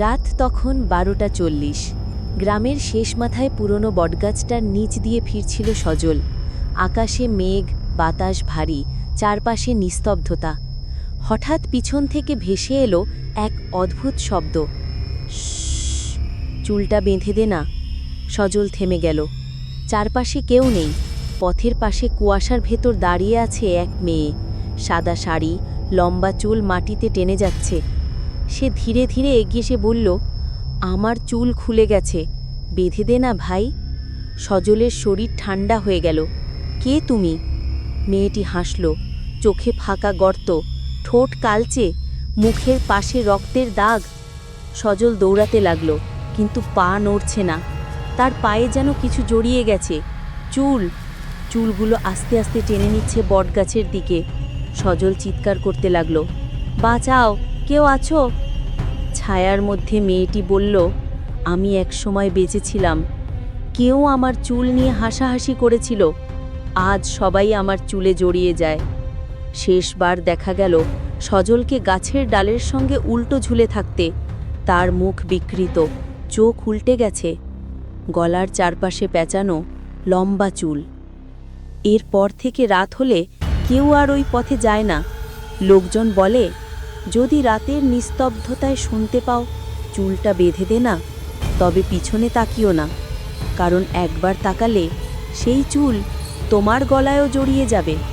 রাত তখন বারোটা চল্লিশ। গ্রামের শেষ মাথায় পুরনো বটগাছটার নিচ দিয়ে ফিরছিল সজল। আকাশে মেঘ, বাতাস ভারী, চারপাশে নিস্তব্ধতা। হঠাৎ পিছন থেকে ভেসে এলো এক অদ্ভুত শব্দ। চুলটা বেঁধে দে না সজল থেমে গেল চারপাশে কেউ নেই পথের পাশে কুয়াশার ভেতর দাঁড়িয়ে আছে এক মেয়ে সাদা শাড়ি লম্বা চুল মাটিতে টেনে যাচ্ছে সে ধীরে ধীরে এগিয়ে এসে বলল, আমার চুল খুলে গেছে, বেঁধে দে না ভাই। সজলের শরীর ঠান্ডা হয়ে গেল। কে তুমি? মেয়েটি হাসল। চোখে ফাঁকা গর্ত, ঠোঁট কালচে, মুখের পাশে রক্তের দাগ। সজল দৌড়াতে লাগল, কিন্তু পা নড়ছে না। তার পায়ে যেন কিছু জড়িয়ে গেছে। চুল, চুলগুলো আস্তে আস্তে টেনে নিচ্ছে বটগাছের দিকে। সজল চিৎকার করতে লাগল, বাঁচাও কেউ আছো? ছায়ার মধ্যে মেয়েটি বলল, আমি এক সময় বেঁচেছিলাম। কেউ আমার চুল নিয়ে হাসাহাসি করেছিল। আজ সবাই আমার চুলে জড়িয়ে যায়। শেষবার দেখা গেল সজলকে গাছের ডালের সঙ্গে উল্টো ঝুলে থাকতে। তার মুখ বিকৃত, চোখ উল্টে গেছে। গলার চারপাশে পেঁচানো লম্বা চুল। এরপর থেকে রাত হলে কেউ আর ওই পথে যায় না। লোকজন বলে যদি রাতের নিস্তব্ধতায় শুনতে পাও, চুলটা বেঁধে দে না, তবে পিছনে তাকিও না, কারণ একবার তাকালে সেই চুল তোমার গলায়ও জড়িয়ে যাবে।